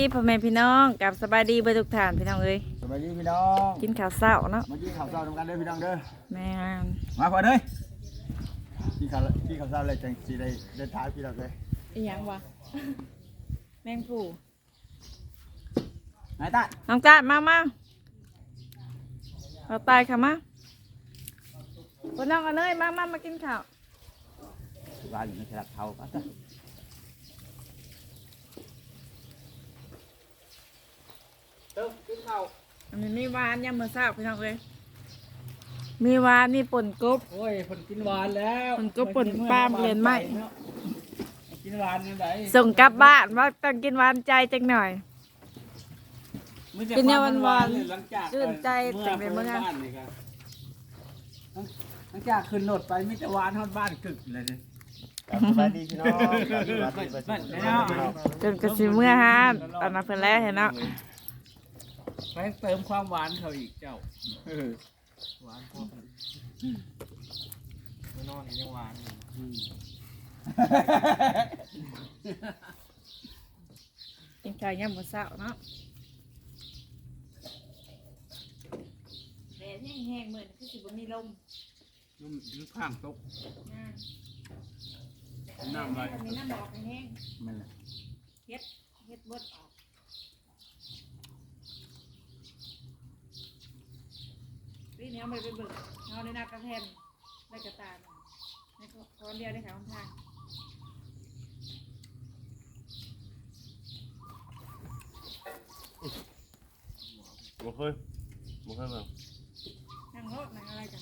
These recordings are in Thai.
พี่พ่อแม่พี่น้องกับสบายดีเบอร์ทุกท่านพี่น้องเอ้ยสวัสดีพี่น้องกินข้าวเช้าเนาะมากินข้าวเช้าทำกันเด้อพี่น้องเด้อแม่นมาพอเด้อกินข้าวกินข้าวเช้าเลยจังสีได้ได้ท้ายพี่น้องเลยอีหยังวะแมงผู้นายตาน้องจ้ามามาเราตายค่ะมาพี่น้องกันเลยมามามากินข้าวบ้านอยู่ในตลาดเทาปะจ๊ะ เติมกินข้าวอันนี้มีหวานยำมือเช้าพี่น้องเอ้ยมีหวานมีป่นกบ โอ้ยคนกินหวานแล้วมันก็ป่นปลาเปลี่ยนไหม กินหวานยังไงส่งกลับบ้านว่าต้องกินหวานใจจังหน่อย มื้อจะกินเนี่ยหวานๆเลยหลังจากชื่นใจจังเลยมื้อนั้นบ้านนี่ครับหลังจากขึ้นรถไปมีแต่หวานทอดบ้านกึกเลยเนี่ยสวัสดีพี่น้องสวัสดีสวัสดีสวัสดีพี่น้องจนกระสิเมื่อฮานตอนนั้นเพิ่นแล้วเห็นเนาะ ไปเติมความหวานเขาอีกเจ้าเออหวานพอกันนอนยังหวานอยู่อืมกินข้าวยำมือเช้าเนาะแดดแห้งๆมื้อนี้คือสิบ่มีลมนุ่มนุ่มข้างตกน้ำไว้มีน้ำบอกแห้งมันแหละเฮ็ดเฮ็ดบดออก ปีนี้เอาไปไปเบิกเอาในนากระแทนได้กระตาหน่อยในคอนเดียวได้ขายทางบ่เคยบ่เคยเบิ่งนั่งรถนั่งอะไรจ้ะ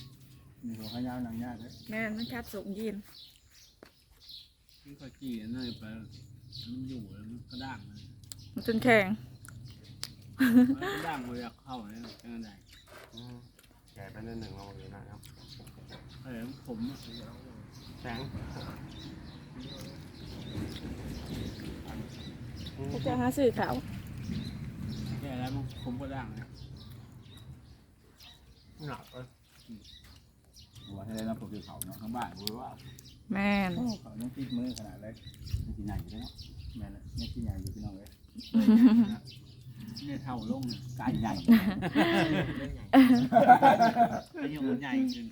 มีหัวข้าวยาวหนังยากเลยแม่มันคัดสูงยีนที่เขาจีนนั่นไปมันอยู่แล้วมันกระด้างเลยมันจนแข็งมันกระด้างเลยอยากเข้าเลยจังไงอืม แก่ไปนิดหนึ่งเราอยู่นะครับเออผมแสงเขาจะหาสื่อเขาวแค่แล้วมันผมกระด้างเลยหนักเลยหัวให้ได้รับผมคือเขาเนาะข้างบ้านรู้ว่าแม่นโอ้เขาต้องติดมือขนาดเลยไม่กินใหญ่อยู่แล้วแม่เลยไม่กินใหญ่อยู่พี่น้องเลย เนี่ยเท่าลงเลยไก่ใหญ่อายุมันใหญ่ขึ้น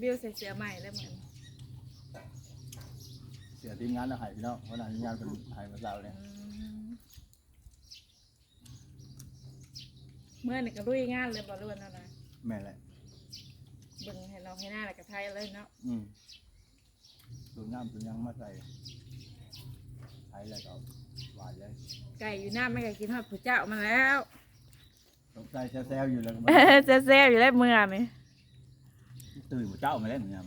บิวใส่เสื้อใหม่แล้วเหมือนเสียทีมงานเราหายพี่น้องเพราะนั้นทีมงานเป็นหายมาเราเนี่ยเมื่อนี่ก็ลุยงานเลยบอลล้วนแล้วนะแม่เลย เบิ่งให้เราให้หน้าแล้วก็ไทยเลยเนาะอืมสูน้ำสูยังมาใส่ใช้แล้วก็หวานเลยไก่อยู่หน้าไม่ไก่กินทอดผู้เจ้ามาแล้วสงสัยแซวๆอยู่แล้วก็เซลอยู่แล้วเมื่อนี่ตื่นหัวเจ้ามาแล้วเหมือนกัน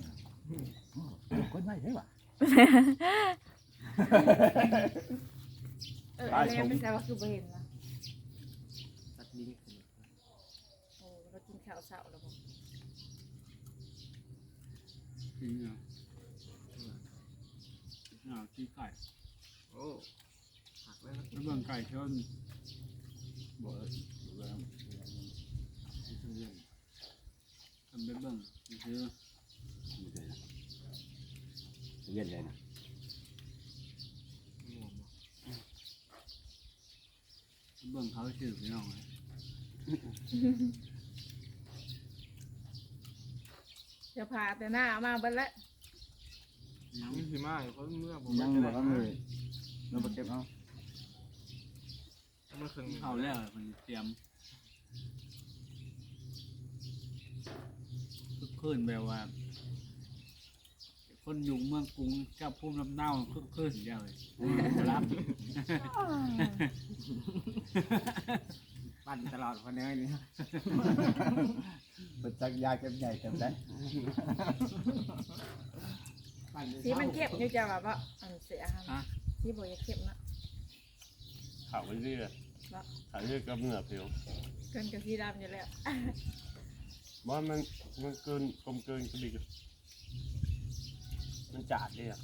คนไม่ใช่ป่ะเอออะไรไม่ใช่ว่าคือบ่เห็นนะตัดลิ้นโอ้เรากินข้าวเช้าแล้วบ่ จริงเหรออ่าที่ไก่โอ้หักเลยแล้วเบิ่งไก่ชนบอกเลยทำไปเบิ่งซื้อเย็นเลยนะเบิ่งเขาชื่อพี่น้องเลย จะพาแต่หน้ามาเบิ่แล้วยังนี่สิมาเขาเมื่อผมยังบอกว่ามือเราไปเก็บเอาเมื่อคืนเข้าแล้วมันเตรียมคึกคืนแบบว่า คนอยู่เมืองกรุงกับภูมิลำเนาคึกคืนเดียวเลยรับ ปั่นตลอดคนนี้นี่เป็นจักรยาเก็บใหญ่เก็บได้สีมันเข้มอยู่จ้ะว่าบ่อันเสียหันฮะสีบ่อยากเข้มเนาะข่าวไปเรื่อยเนาะข่าวเรื่อยกับเหงื่อเพียวเกินกับสีดำอยู่แล้วว่ามันมันเกินกลมเกินกระดิกมันจัดเลยอะ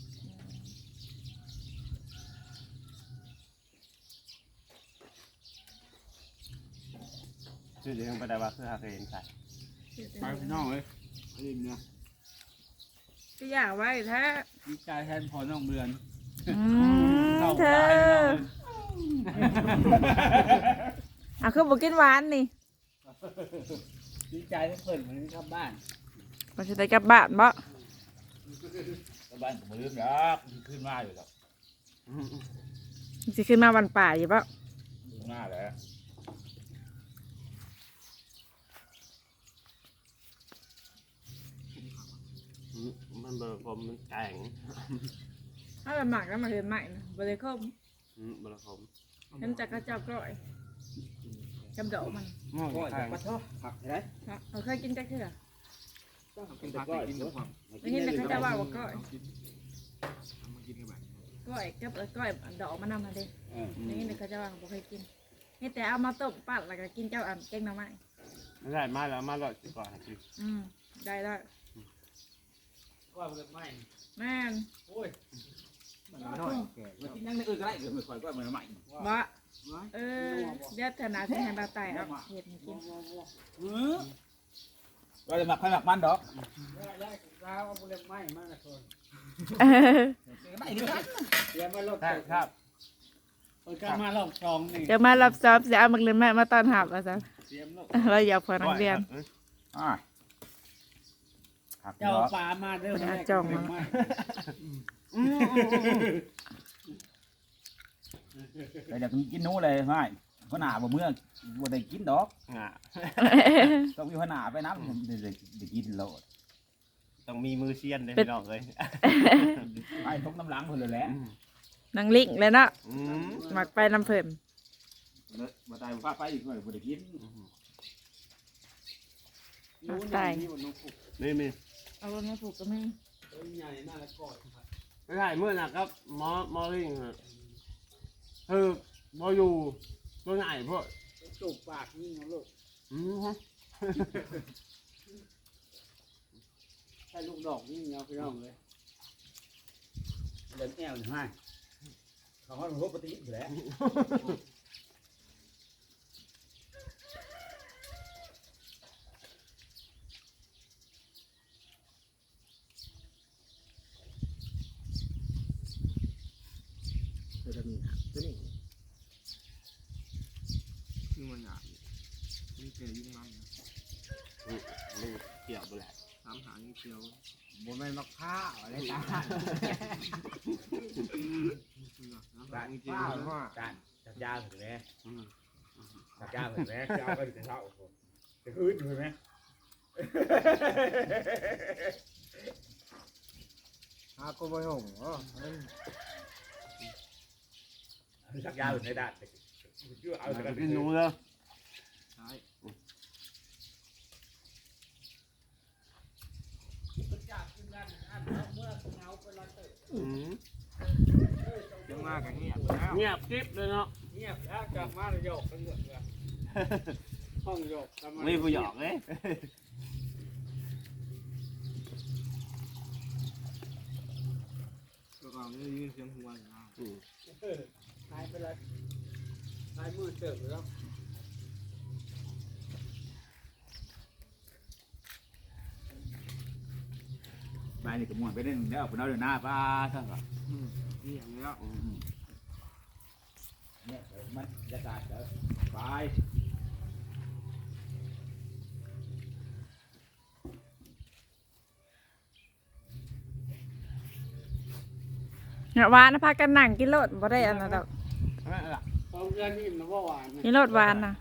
ชื่อเรียงไปได้ว่าคือหาเคยเห็นใส่ไปพี่น้องเลยรีบเนี่ยก็อยากไว้แท้ดีใจแทนพอน้องเบือนอืมเข้าเธตาอยพี่น้องเอาคือบอกกินหวานนี่ดีใจที่เพิ่นมันกลับบ้านมันจะได้กลับบ้านบ่ก็บ้านผมลืมแล้วขึ้นมาอยู่แล้วมันจะขึ้นมาวันป่าอยู่บ่ขึ้นมาแล้ว อื มมันเบอร์ผมมันแข็งถ้าเป็นหมักแล้วมาเรียนใหม่นะบริโภคอืมเบอร์ผมเห็นจากกระเจ้ากล้อยจำดอกมันก็จะปัดชอบผักได้ครับเราเคยกินจักเทื่อกินผักกินกับผักได้ยินแต่เขาจะว่าว่าก้อยมากินกันแบบก้อยกับเออก้อยดอกมันนำมาเด้ได้ยินแต่เขาจะว่าบ่เคยกินนี่แต่เอามาต้มปั้นแล้วก็กินเจ้าอันแกงหน่อไม้ไม่ได้มาแล้วมาแล้วสิก่อนให้กินอืมได้ได้ก็เลือดไหมแม่นโอ้ยมันน้อยมันกินยังในอื่นก็ได้เดี๋ยวมือคอยก็มือใหม่บ่เออเดี๋ยวเถอะนะที่ให้บาไตเอาเห็ดให้กินก็เลยหมักให้หมักมันดอกได้ได้ข้าวเอาเลือดไหมมากนะคนเออได้ดีครับเตรียมมาลบใช่ครับเปิดการมาลอบสองนี่เดี๋ยวมารับซอบจะเอามักเรียนแม่มาตอนหับว่าซะเตรียมลบเราอยากพอนักเรียนอ่า หักเจ้าดอกปลามาเด้อแต่เดี๋ยวกินนู้เลยไม่ขนาดบ่เมื่อบ่ได้กินดอกอะต้องมีขนาดไปน้ำเดี๋ยวได้กินโลดต้องมีมือเซียนเลยพี่น้องเลยไปตกน้ำล้างเพิ่นเลยแหละนางลิงเลยเนาะอืมมักไปน้ำเพิ่นมาตายฟ้าไปอีกหน่อยบ่ได้กินนี่มี เอารถมาผูกก็ไม่ใหญ่น่ารักก่อนไม่ได้เมื่อนะครับหมอหมอลิงอะคือหมออยู่ตัวไหนพวกจูบปากนี่นะลูกอืมฮะใช่ลูกดอกนี่เนาะพี่น้องเลยเดินแอวหนึ่งให้เขาเขาปกติอยู่แล้ว คือมันหยาบนี่เจอยิ่งมันมึงเกี่ยวไปแหละสามหางนี่เชียวบ่แม่มะพร้าวอะไรตาบ้านจริงการจับยาถึงแล้วอืมจับยาถึงแล้วยาก็ถึงเท่าจะคืนอยู่ไหมหาก็ไม่หงอ๋อ จับยาถึงในด่านเอาเอาแต่ไปกันกินหนูเลยใช่อืมยังมากกันเงียบแล้วเงียบกริบเลยเนาะเงียบแล้วกลับมาแล้วโยกกันหมดเลยห้องโยกไม่ผู้หยอกเลยตัวก่อนได้ยินเสียงหัวอยู่นะ หายไปเลยหายมือเติบแล้วไปนี่ก็ม่วนไปเล่นแล้วผมเอาเดินหน้าป้าท่านว่านี่อย่างนี้แล้วเนี่ยมันบรรยากาศเด้อไปเนี่ยหวานนะพากันนั่งกินโลดบ่ได้อันนั้นดอก นั่นแหละสองเดือนนี่มันว่าหวานกินโลดหวานนะ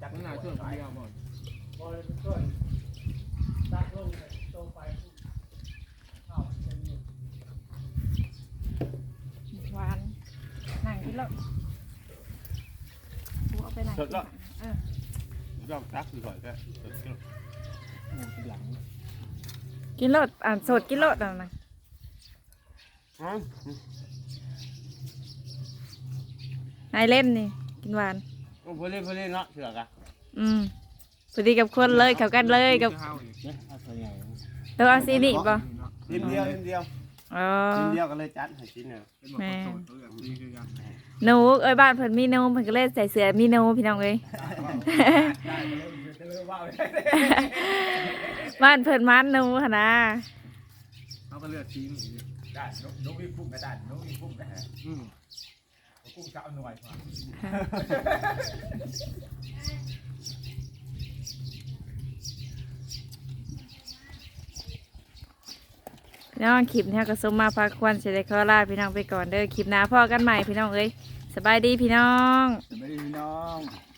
จักหน้าช่วงเดียวหมดพอเลยช่วยตักลงตรงไปหวานนั่งกินโลดกูเอาไปนั่งกินเออยอกซักคือก่อนแค่กินโลดอ่านสดกินโลดนั่นนะอืม นายเล่มนี่ กินหวานโอ้พอเล่นพอเล่นเนาะเสือกอะอืมพอดีกับคนเลยเขากันเลยกับเนี่ยเอาตัวใหญ่ตัวเอาซีนี่ป่ะทีมเดียวทีมเดียวอ๋อ ทีมเดียวกันเลยจัดให้ชิ้นเนี่ยเป็นหมดคนโสดตัวอย่างนี้คือกันหนูเอ้ยบ้านเพิ่นมีหนูเพิ่นก็เลยใส่เสื้อมีหนูพี่น้องเอ้ยได้ไปเลยจะเลยว่าไปบ้านเพิ่นมันหนูหั่นนะเขาก็เลือกทีมอีกได้นกนกวิ่งพุ่งกระดานนกวิ่งพุ่งกระแหอื มพุ่งจะเอาหน่วยกว่าพี่น้องคลิปนี้ก็สมมาพักควรสิได้ขอลาพี่น้องไปก่อนเด้อคลิปหน้าพ่อกันใหม่พี่น้องเอ้ยสบายดีพี่น้องสวัสดีพี่น้อง